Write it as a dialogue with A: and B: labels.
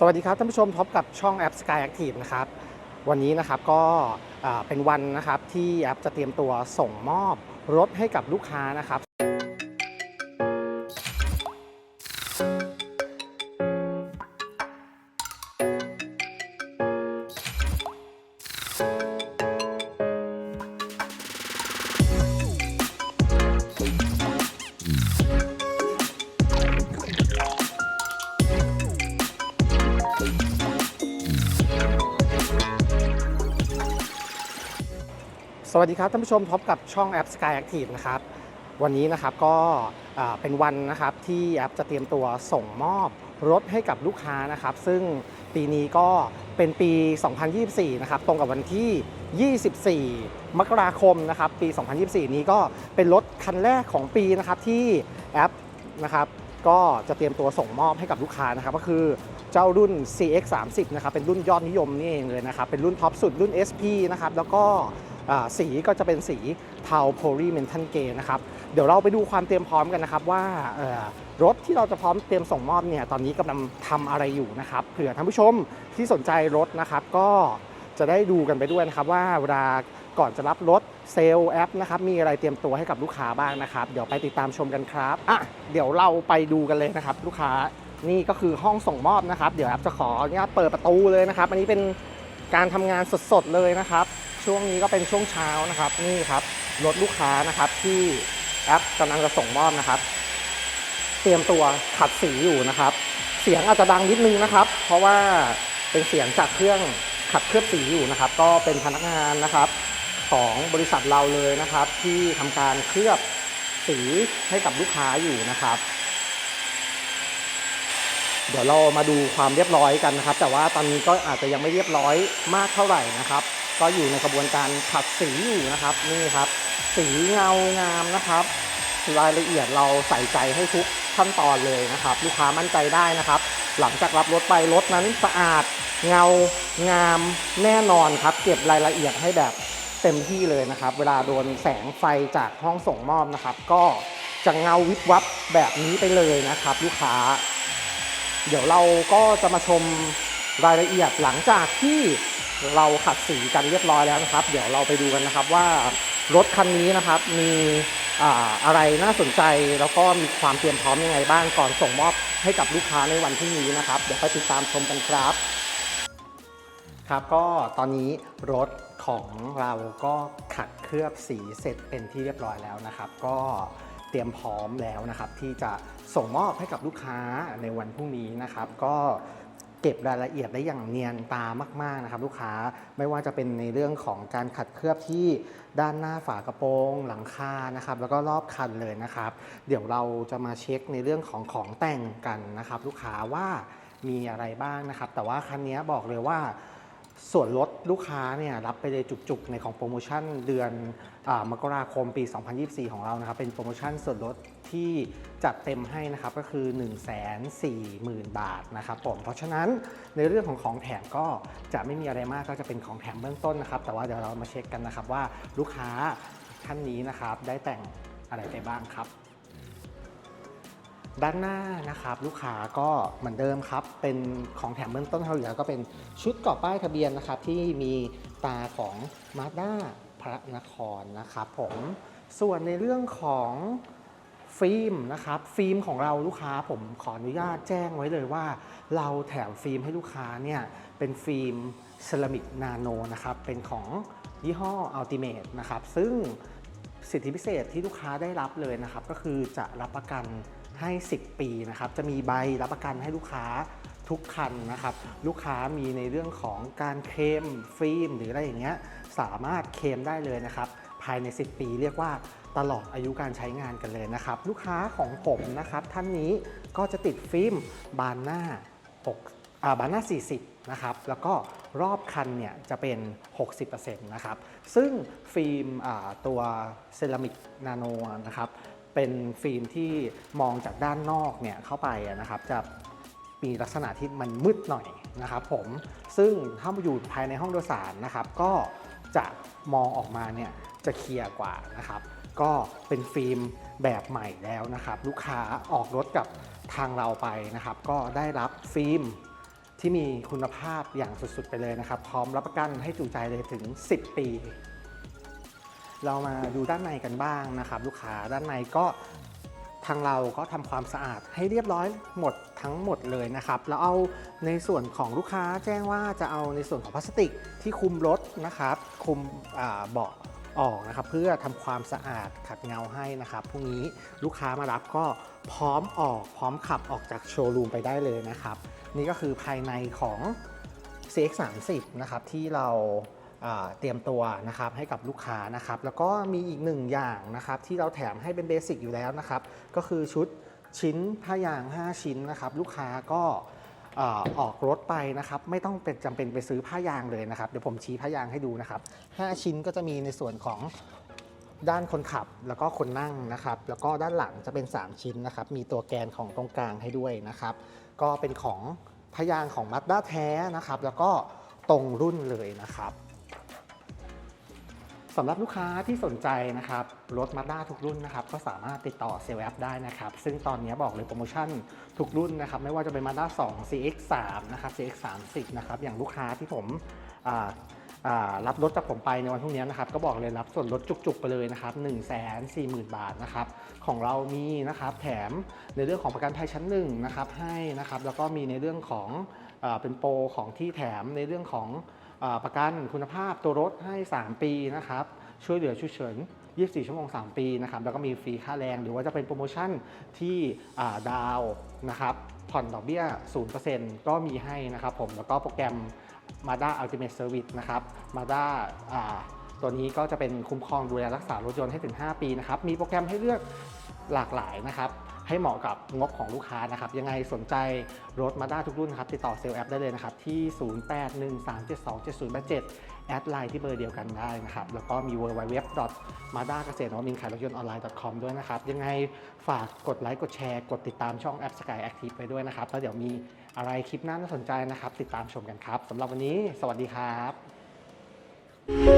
A: สวัสดีครับท่านผู้ชมพบกับช่องแอป Sky Active นะครับวันนี้นะครับก็เป็นวันนะครับที่แอปจะเตรียมตัวส่งมอบรถให้กับลูกค้านะครับ วัสดีครับท่านผู้ชมพบกับช่องแอป Sky Active นะครับวันนี้นะครับก็เป็นวันนะครับที่แอปจะเตรียมตัวส่งมอบรถให้กับลูกค้านะครับ ซึ่งปีนี้ก็เป็นปี 2024 นะครับตรงกับวันที่ 24 มกราคมนะครับปี 2024 นี้ก็เป็นรถคันแรกของปีนะครับที่แอปนะครับก็จะเตรียมตัวส่งมอบให้กับลูกค้านะครับก็คือเจ้ารุ่น CX 30 นะครับเป็นรุ่นยอดนิยมนี่เองเลยนะครับเป็นรุ่นท็อปสุดรุ่น SP นะครับแล้วก็ สีก็จะเป็นสีเทาโพลีเมนทันเกนะครับ เดี๋ยวเราไปดูความเตรียมพร้อมกันนะครับว่ารถที่เราจะพร้อมเตรียมส่งมอบเนี่ยตอนนี้กำลังทำอะไรอยู่นะครับเผื่อท่านผู้ชมที่สนใจรถนะครับ ก็จะได้ดูกันไปด้วยนะครับว่าเวลาก่อนจะรับรถเซลล์แอปนะครับมีอะไรเตรียมตัวให้กับลูกค้าบ้างนะครับ เดี๋ยวไปติดตามชมกันครับอะเดี๋ยวเราไปดูกันเลยนะครับ ลูกค้านี่ก็คือห้องส่งมอบนะครับ เดี๋ยวแอปจะขออนุญาตเปิดประตูเลยนะครับ อันนี้เป็นการทำงานสดๆเลยนะครับ ช่วงนี้ก็เป็นช่วงเช้านะครับ นี่ครับรถลูกค้านะครับที่แอปกำลังจะส่งมอบนะครับ เตรียมตัวขัดสีอยู่นะครับ เสียงอาจจะดังนิดนึงนะครับ เพราะว่าเป็นเสียงจากเครื่องขัดเคลือบสีอยู่นะครับ ก็เป็นพนักงานนะครับของบริษัทเราเลยนะครับ ที่ทำการเคลือบสีให้กับลูกค้าอยู่นะครับ เดี๋ยวเรามาดูความเรียบร้อยกันนะครับ แต่ว่าตอนนี้ก็อาจจะยังไม่เรียบร้อยมากเท่าไหร่นะครับ ก็อยู่ในกระบวนการขัดสีอยู่นะครับนี่ครับ สีเงางามนะครับ รายละเอียดเราใส่ใจให้ทุกขั้นตอนเลยนะครับ ลูกค้ามั่นใจได้นะครับ หลังจากรับรถไปรถนั้นสะอาดเงางามแน่นอนครับ เก็บรายละเอียดให้แบบเต็มที่เลยนะครับ เวลาโดนแสงไฟจากห้องส่งมอบนะครับ ก็จะเงาวิบวับแบบนี้ไปเลยนะครับ ลูกค้า เดี๋ยวเราก็จะมาชมรายละเอียดหลังจากที่ เราขัดสีกันเรียบร้อยแล้วนะครับ เดี๋ยวเราไปดูกันนะครับว่ารถคันนี้นะครับมีอะไรน่าสนใจแล้วก็มีความเตรียมพร้อมยังไงบ้างก่อนส่งมอบให้กับลูกค้าในวันพรุ่งนี้นะครับ เดี๋ยวไปติดตามชมกันครับ ครับก็ตอนนี้รถของเราก็ขัดเคลือบสีเสร็จเป็นที่เรียบร้อยแล้วนะครับ ก็เตรียมพร้อมแล้วนะครับ ที่จะส่งมอบให้กับลูกค้าในวันพรุ่งนี้นะครับ ก็ เก็บรายละเอียดได้อย่างเนียนตามาก ๆนะครับ ลูกค้าไม่ว่าจะเป็นในเรื่องของการขัดเคลือบที่ด้านหน้าฝากระโปรงหลังคานะครับแล้วก็รอบคันเลยนะครับ เดี๋ยวเราจะมาเช็คในเรื่องของของแต่งกันนะครับ ลูกค้าว่ามีอะไรบ้างนะครับ แต่ว่าคันนี้บอกเลยว่า ส่วนลดลูกค้าเนี่ยรับไปเลยจุกๆ ในของโปรโมชั่นเดือนอมกราคมปี 2024 ของเรานะครับเป็นโปรโมชั่นส่วนลดที่จัดเต็มให้นะครับก็คือ 1 4 0 0 0 0 บาทนะครับผมเพราะฉะนั้นในเรื่องของของแถมก็จะไม่มีอะไรมากก็จะเป็นของแถมเบื้องต้นนะครับ แต่ว่าเดี๋ยวเรามาเช็คกันนะครับว่าลูกค้าท่านนี้นะครับได้แต่งอะไรไปบ้างครับ ด้านหน้านะครับลูกค้าก็เหมือนเดิมครับ เป็นของแถมเบื้องต้นเท่าเหลือก็เป็นชุดกาะป้ายทะเบียนนะครับ ที่มีตาของมาด้าพระนครนะครับผมส่วนในเรื่องของฟิล์มนะครับฟิล์มของเราลูกค้าผมขออนุญาตแจ้งไว้เลยว่า เราแถมฟิล์มให้ลูกค้าเนี่ยเป็นฟิล์มเซรามิกนาโนนะครับเป็นของยี่ห้อ Ultimate นะครับซึ่งสิทธิพิเศษที่ลูกค้าได้รับเลยนะครับ ก็คือจะรับประกัน ให้ 10 ปีนะครับ จะมีใบรับประกันให้ลูกค้าทุกคันนะครับ ลูกค้ามีในเรื่องของการเคลมฟิล์มหรืออะไรอย่างเงี้ยสามารถเคลมได้เลยนะครับ ภายใน 10 ปีเรียกว่าตลอดอายุการใช้งานกันเลยนะครับ ลูกค้าของผมนะครับ ท่านนี้ก็จะติดฟิล์มบานหน้า6อ่าบานหน้า 40 นะครับ แล้วก็รอบคันเนี่ยจะเป็น 60%นะครับ ซึ่งฟิล์มตัวเซรามิกนาโนนะครับ เป็นฟิล์มที่มองจากด้านนอกเนี่ยเข้าไปนะครับจะมีลักษณะที่มันมืดหน่อยนะครับผมซึ่งถ้ามาอยู่ภายในห้องโดยสารนะครับก็จะมองออกมาเนี่ยจะเคลียร์กว่านะครับ ก็เป็นฟิล์มแบบใหม่แล้วนะครับ ลูกค้าออกรถกับทางเราไปนะครับ ก็ได้รับฟิล์มที่มีคุณภาพอย่างสุดๆ ไปเลยนะครับ พร้อมรับประกันให้จูใจเลยถึง 10 ปี เรามาดูด้านในกันบ้างนะครับ ลูกค้าด้านในก็ทางเราก็ทำความสะอาดให้เรียบร้อยหมดทั้งหมดเลยนะครับ แล้วเอาในส่วนของลูกค้าแจ้งว่าจะเอาในส่วนของพลาสติกที่คุมรถนะครับ คุมเบาะออกนะครับเพื่อทำความสะอาดขัดเงาให้นะครับพรุ่งนี้ลูกค้ามารับก็พร้อมออกพร้อมขับออกจากโชว์รูมไปได้เลยนะครับ นี่ก็คือภายในของ CX30 นะครับที่เรา เตรียมตัวนะครับให้กับลูกค้านะครับแล้วก็มีอีกหนึ่งอย่างนะครับที่เราแถมให้เป็นเบสิกอยู่แล้วนะครับก็คือชุดชิ้นผ้ายาง 5 ชิ้นนะครับลูกค้าก็ออกรถไปนะครับไม่ต้องเป็นจำเป็นไปซื้อผ้ายางเลยนะครับเดี๋ยวผมชี้ผ้ายางให้ดูนะครับ 5 ชิ้นก็จะมีในส่วนของด้านคนขับแล้วก็คนนั่งนะครับ แล้วก็ด้านหลังจะเป็น 3 ชิ้นนะครับ มีตัวแกนของตรงกลางให้ด้วยนะครับ ก็เป็นของพยางของ Mazda แท้นะครับ แล้วก็ตรงรุ่นเลยนะครับ สำหรับลูกค้าที่สนใจนะครับรถ Mazda ทุกรุ่นนะครับก็สามารถติดต่อเซลล์แอปได้นะครับ ซึ่งตอนนี้บอกเลยโปรโมชั่นทุกรุ่นนะครับ ไม่ว่าจะเป็น Mazda 2 CX3 นะครับ CX30 นะครับอย่างลูกค้าที่ผมรับรถจากผมไปในวันพรุ่งนี้นะครับก็บอกเลยรับส่วนลดจุกๆไปเลยนะครับ1 4 0 0 0 0 บาทนะครับของเรามีนะครับแถมในเรื่องของประกันภัยชั้นหนึ่งนะครับให้นะครับแล้วก็มีในเรื่องของอเป็นโปรของที่แถมในเรื่องของ ประกันคุณภาพตัวรถให้ 3 ปีนะครับช่วยเหลือฉุกเฉิน 24 ชั่วโมง 3 ปีนะครับแล้วก็มีฟรีค่าแรง หรือว่าจะเป็นโปรโมชั่นที่ดาวนะครับผ่อนดอกเบี้ย 0%ก็มีให้นะครับผมแล้วก็โปรแกรม Mazda Ultimate Service นะครับ Mazda อ่าตัวนี้ก็จะเป็นคุ้มครองดูแลรักษารถยนต์ให้ถึง 5 ปีนะครับมีโปรแกรมให้เลือกหลากหลายนะครับ ให้เหมาะกับงบของลูกค้านะครับ ยังไงสนใจรถ Mazda ทุกรุ่นครับ ติดต่อเซลล์แอปได้เลยนะครับ ที่ 0813727087 แอดไลน์ที่เบอร์เดียวกันได้นะครับ แล้วก็มี w w w m a d a เกษตรนวมินขายรถยนต์ออนไลน์ .com ด้วยนะครับ ยังไงฝากกดไลค์กดแชร์กดติดตามช่องแอป Sky Active ไปด้วยนะครับ แล้วเดี๋ยวมีอะไรคลิปหน้าน่าสนใจนะครับ ติดตามชมกันครับสำหรับวันนี้ สวัสดีครับ